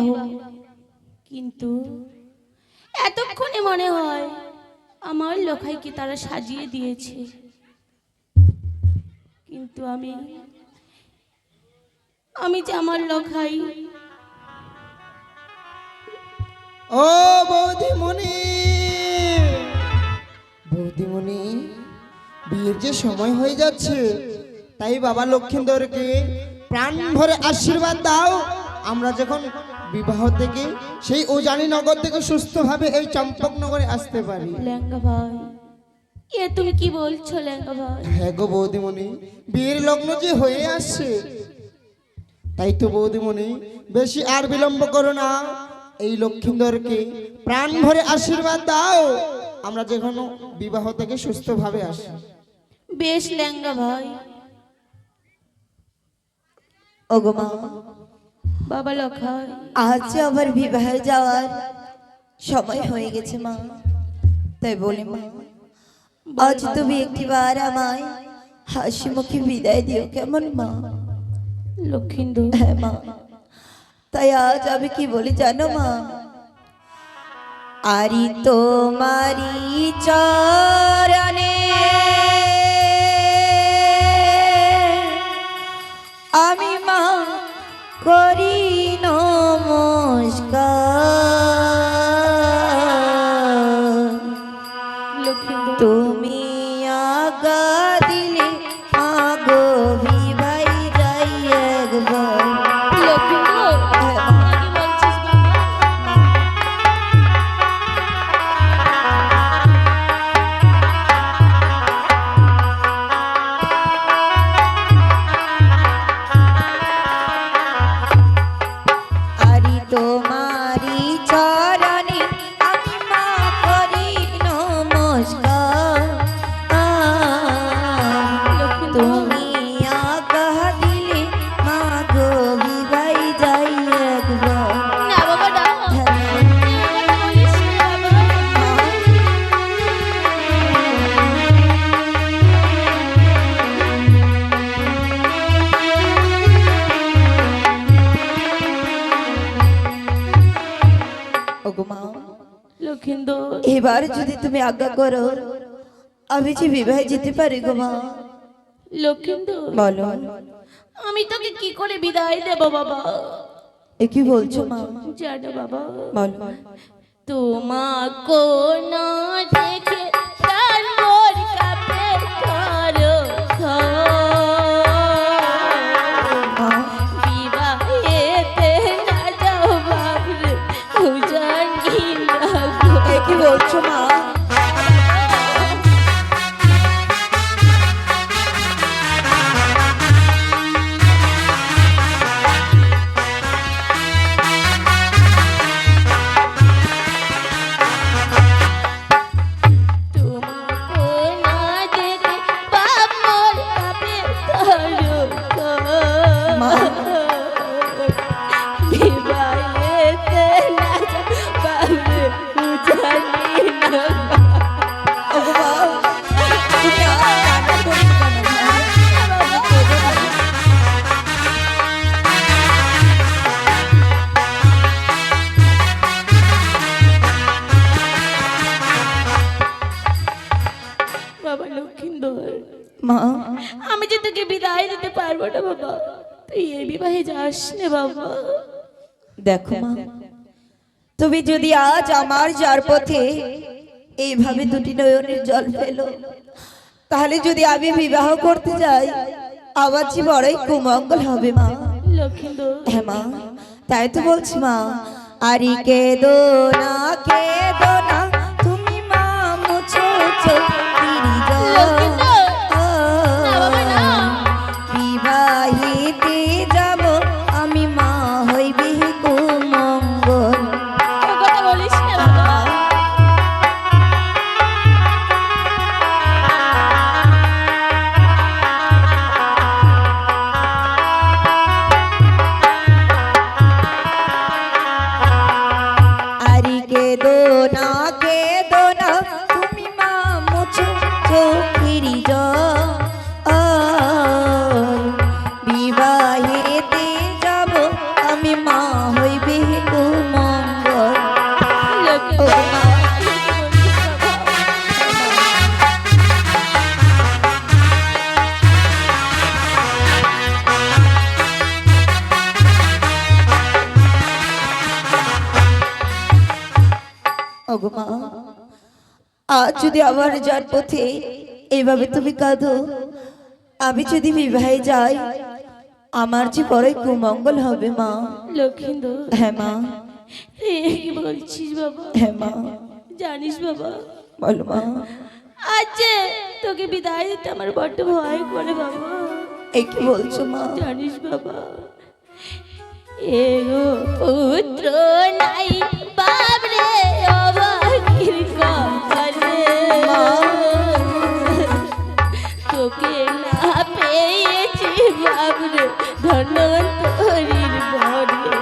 বিবাহ কিন্তু এতক্ষণে মনে হয় আমার লোখাইকে তারা সাজিয়ে দিয়েছে। কিন্তু আমি আমি যে আমার লোখাই। ও বৌদিমণি বৌদিমণি, বিয়ের যে সময় হয়ে যাচ্ছে, তাই বাবা লক্ষ্মীন্দরকে প্রাণ ভরে আশীর্বাদ দাও। আমরা যখন বিবাহ থেকে সেই উজানি নগর থেকে সুস্থভাবে এই চম্পকনগরে আসতে পারি। ভাই এ তুমি কি বলছো ভাই? হ্যাঁ গো বৌদিমণি বিয়ের লগ্ন যে হয়ে আসছে তাই তো বৌদিমণি বেশি আর বিলম্ব করো না। এই লক্ষ্মীন্দরকে প্রাণ ভরে আশীর্বাদ দাও। আমরা যখন বিবাহ থেকে সুস্থভাবে আসি। বেশ ল্যাঙ্গা ভাই। ওগো মা বাবা লখাই আজ আমার বিবাহে যাওয়ার সময় হয়ে গেছে মা। তাই বলি মা আজ তুমি একটিবার আমায় হাসি মুখে বিদায় দিও কেমন মা? লক্ষিন্দর। হ্যাঁ মা তাই আজ আমি কি বলি জানো মা? আরি তোমারি চরণে আমি মা করি তুমি এবার যদি তুমি আজ্ঞা করো আমি যে বিবাহে যেতে পারি গো মা লক্ষিন্দর বলো আমি তোকে কি করে বিদায় দেব বাবা এ কি বলছো মা জানো বাবা বলো তোমাকে না দেখে লাগো এ কি বলছো মা আমি যে তোকে বিদায় দিতে পারব না বাবা তুই এই বিবাহে যাস না বাবা। দেখো মা তুমি যদি আজ আমার যার পথে এইভাবে দুটি নয়নের জল ফেলো তাহলে যদি আমি বিবাহ করতে যাই আমার যে বড়ই কুমঙ্গল হবে মা। হ্যাঁ মা তাই তো বলছি মা আরি কেদো না কেদো ওগো মা আজ যদি আমার যার পথে এইভাবে তুমি কাঁদো আমি যদি বিবাহে যাই আমার যে বড়ই কুমঙ্গল হবে মা। লক্ষিন্দর হ্যাঁ মা। এ কি বলছিস বাবা? হ্যাঁ মা। জানিস বাবা? বলো মা। আজ তোকে বিদায় দিতে আমার বড্ড ভয় করে বাবা। এই কি বলছো মা? জানিস বাবা এগো পুত্র নাই।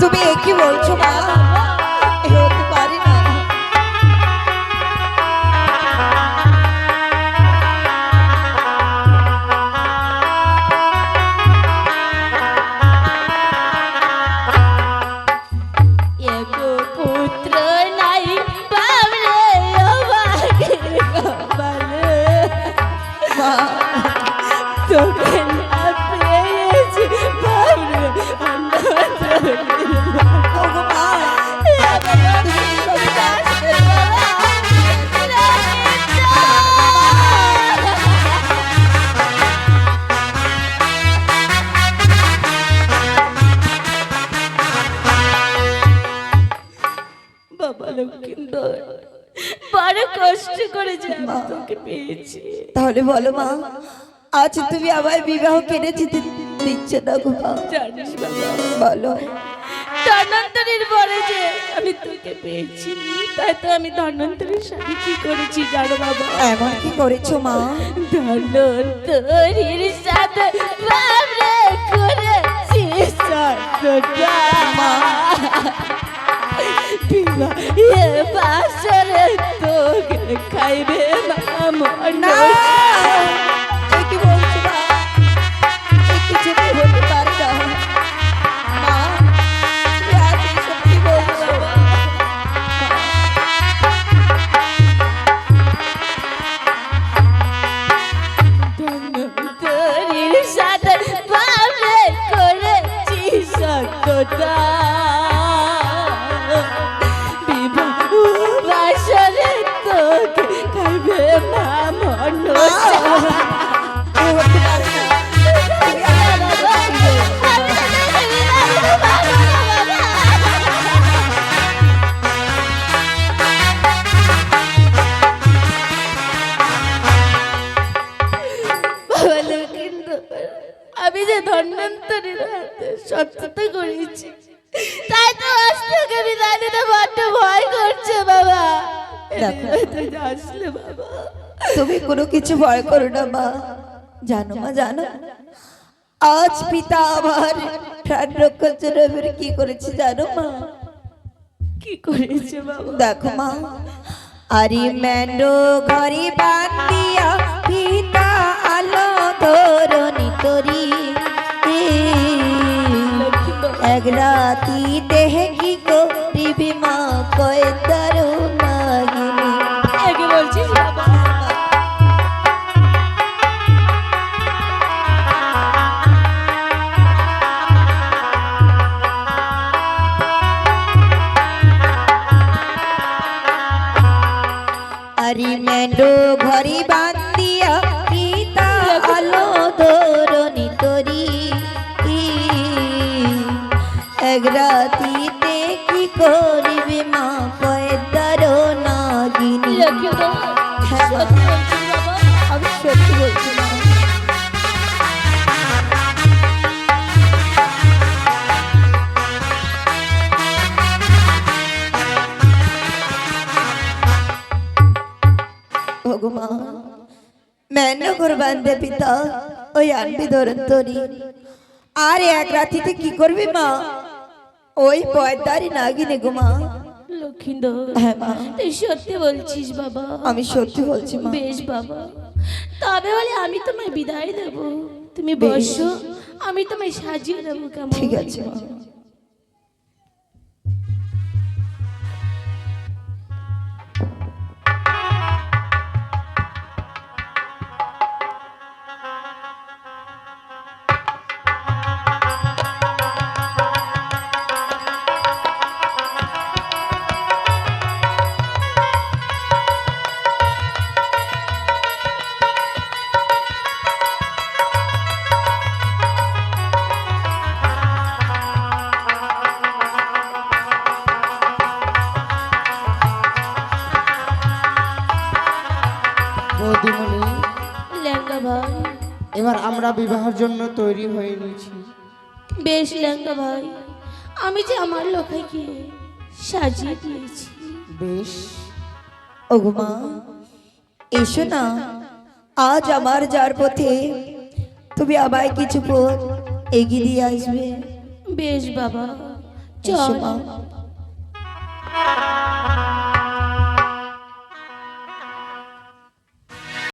তুমি একই বলছো বড় কষ্ট করে যে আমি তোকে পেয়েছি। তাহলে বলো মা আজ তুমি আমায় বিবাহ কেড়ে যেতে দিচ্ছ না গো মা? জানিস বাবা। বলো। ধন্বন্তরীর বলে যে আমি তোকে পেয়েছি তাই তো আমি ধন্বন্তরীর সাথে কি করেছি জানো বাবা? এমন কি করেছ মা? ধন্বন্তরীর সাথে বাবরে করেছি সত্যটা বিবাহ এ বাসরে তোকে খাইবে না এ কি আমি হাতে সত্যতা করেছি। তাই তো বিদায় বড্ড ভয় করছে বাবা। দেখো। আসলে বাবা। তুমি কোনো কিছু ভয় করো না মা। জানো মা জানো। আজ পিতা আমার প্রাণ রক্ষার জন্য এবারে কি করেছে জানো মা? কি করেছে বাবা? দেখো মা। আরে মেন্ডো ঘরে বান্দিয়া পিতা আলো ধরনি তরি এক রাতি দেহে কি করিবি মা কয় দারুণাগিনী তো সত্যি বাবা আমি সত্যি বলছি আনবি ধরেন তরি আর এক রাতিতে কি করবি মা? ওই পয়দারি নাগিনী গো মা। লক্ষ্মীন্দর হ্যাঁ মা। তুই সত্যি বলছিস বাবা। আমি সত্যি বলছি মা। বেশ বাবা। তবে বলে আমি তোমায় বিদায় দেব। তুমি। বসো আমি তোমায় সাজিয়ে দেবো কেমন? ঠিক আছে মা। আমরা বিবাহের জন্য তৈরি হয়ে নিয়েছি বেশ লেঙ্গা ভাই আমি যে আমার লোকাইকে সাজিয়ে দিয়েছি। বেশ। ওগো মা এসো না। আজ আমার যার পথে তুমি আমায় কিছু পথ এগিয়ে দিয়ে আসবে। বেশ বাবা চল। মা